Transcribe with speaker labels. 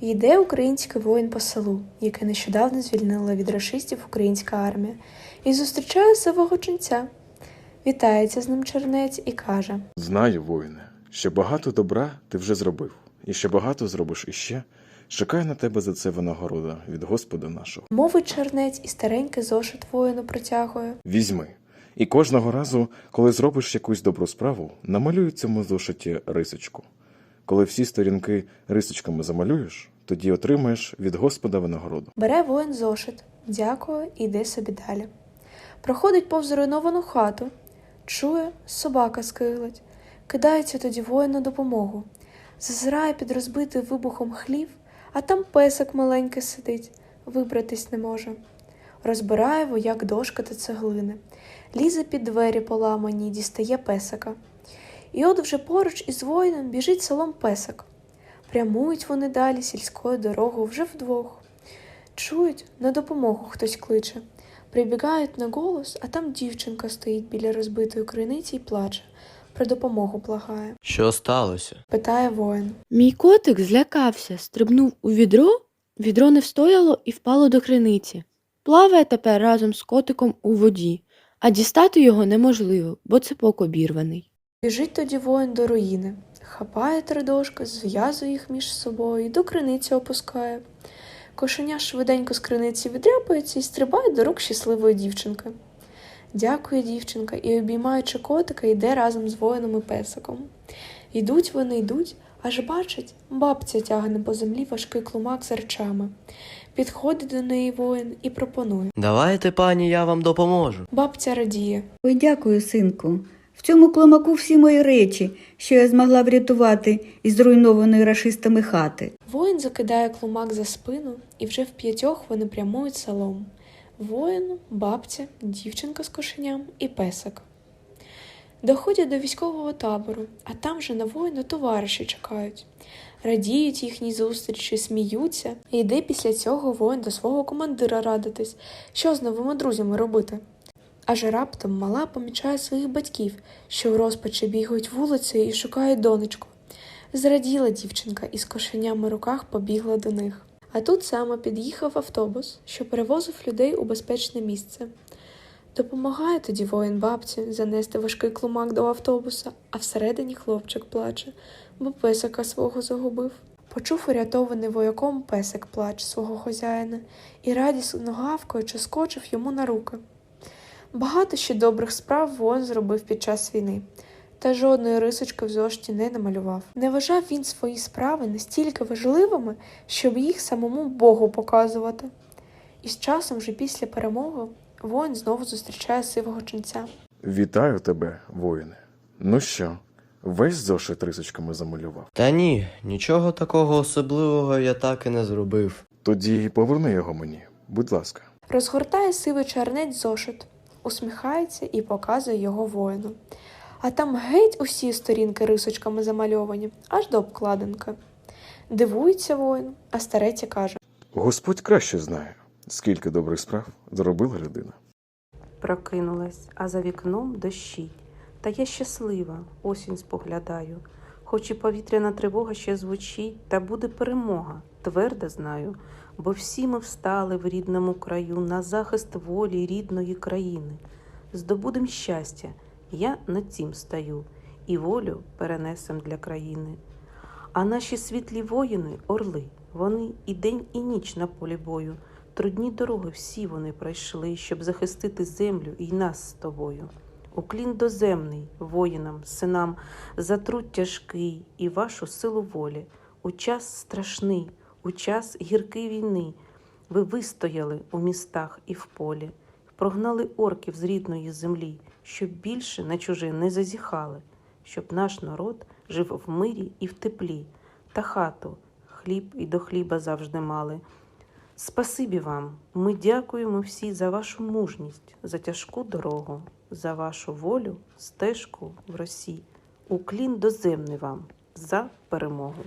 Speaker 1: Йде український воїн по селу, яке нещодавно звільнила від рашистів українська армія, і зустрічає сивого ченця. Вітається з ним чернець і каже:
Speaker 2: Знаю, воїне, що багато добра ти вже зробив, і що багато зробиш іще. Чекає на тебе за це винагорода від Господа нашого.
Speaker 1: мовить чернець і старенький зошит воїну протягує.
Speaker 2: Візьми. І кожного разу, коли зробиш якусь добру справу, намалюй цьому зошиті рисочку. Коли всі сторінки рисочками замалюєш, тоді отримаєш від Господа винагороду.
Speaker 1: Бере воїн зошит, дякує і йде собі далі. Проходить повз руйновану хату, чує, собака скиглить, кидається тоді воїн на допомогу. Зазирає під розбитий вибухом хлів, а там песик маленький сидить, вибратись не може. Розбирає вояк дошки та цеглини, лізе під двері поламані, дістає песика. І от вже поруч із воїном біжить селом песик. Прямують вони далі сільською дорогою вже вдвох. Чують, на допомогу хтось кличе. Прибігають на голос, а там дівчинка стоїть біля розбитої криниці і плаче. Про допомогу благає.
Speaker 3: Що сталося?
Speaker 1: Питає воїн.
Speaker 4: Мій котик злякався, стрибнув у відро, відро не встояло і впало до криниці. Плаває тепер разом з котиком у воді, а дістати його неможливо, бо цепок обірваний.
Speaker 1: Біжить тоді воїн до руїни, хапає три дошки, зв'язує їх між собою і до криниці опускає. Кошеня швиденько з криниці відряпається і стрибає до рук щасливої дівчинки. Дякує дівчинка і, обіймаючи котика, йде разом з воїном і песиком. Йдуть вони, йдуть, аж бачать, бабця тягне по землі важкий клумак з речами. Підходить до неї воїн і пропонує.
Speaker 3: Давайте, пані, я вам допоможу.
Speaker 1: Бабця радіє.
Speaker 5: Ой, дякую, синку. В цьому кломаку всі мої речі, що я змогла врятувати із зруйнованої рашистами хати.
Speaker 1: Воїн закидає клумак за спину, і вже в п'ятьох вони прямують селом. Воїн, бабця, дівчинка з кошеням і песик. Доходять до військового табору, а там же на воїна товариші чекають. Радіють їхній зустрічі, сміються, і йде після цього воїн до свого командира радитись, що з новими друзями робити. Аж раптом мала помічає своїх батьків, що в розпачі бігають вулицею і шукають донечку. Зраділа дівчинка і з кошеням у руках побігла до них. А тут саме під'їхав автобус, що перевозив людей у безпечне місце. Допомагає тоді воїн бабці занести важкий клумак до автобуса, а всередині хлопчик плаче, бо песика свого загубив. Почув урятований вояком песик плач свого хазяїна і радісно гавкаючи скочив йому на руки. Багато ще добрих справ воїн зробив під час війни, та жодної рисочки в зошиті не намалював. Не вважав він свої справи настільки важливими, щоб їх самому Богу показувати. І з часом, вже після перемоги, воїн знову зустрічає сивого ченця.
Speaker 2: Вітаю тебе, воїне. Ну що, весь зошит рисочками замалював?
Speaker 3: Та ні, нічого такого особливого я так і не зробив.
Speaker 2: Тоді поверни його мені, будь ласка.
Speaker 1: Розгортає сивий чернець зошит, усміхається і показує його воїну. А там геть усі сторінки рисочками замальовані, аж до обкладинки. Дивується воїн, а старець каже:
Speaker 2: Господь краще знає, скільки добрих справ зробила людина.
Speaker 6: Прокинулась, а за вікном дощі. Та я щаслива, осінь споглядаю. Хоч і повітряна тривога ще звучить, та буде перемога, твердо знаю, бо всі ми встали в рідному краю на захист волі рідної країни. Здобудем щастя, я над цим стаю, і волю перенесем для країни. А наші світлі воїни орли, вони і день, і ніч на полі бою. Трудні дороги всі вони пройшли, щоб захистити землю і нас з тобою. Уклін доземний воїнам, синам, затруд тяжкий і вашу силу волі. У час страшний, у час гіркий війни. Ви вистояли у містах і в полі, прогнали орків з рідної землі, щоб більше на чуже не зазіхали, щоб наш народ жив в мирі і в теплі, та хату, хліб і до хліба завжди мали. Спасибі вам. Ми дякуємо всі за вашу мужність, за тяжку дорогу, за вашу волю, стежку в росі. Уклін доземний вам за перемогу.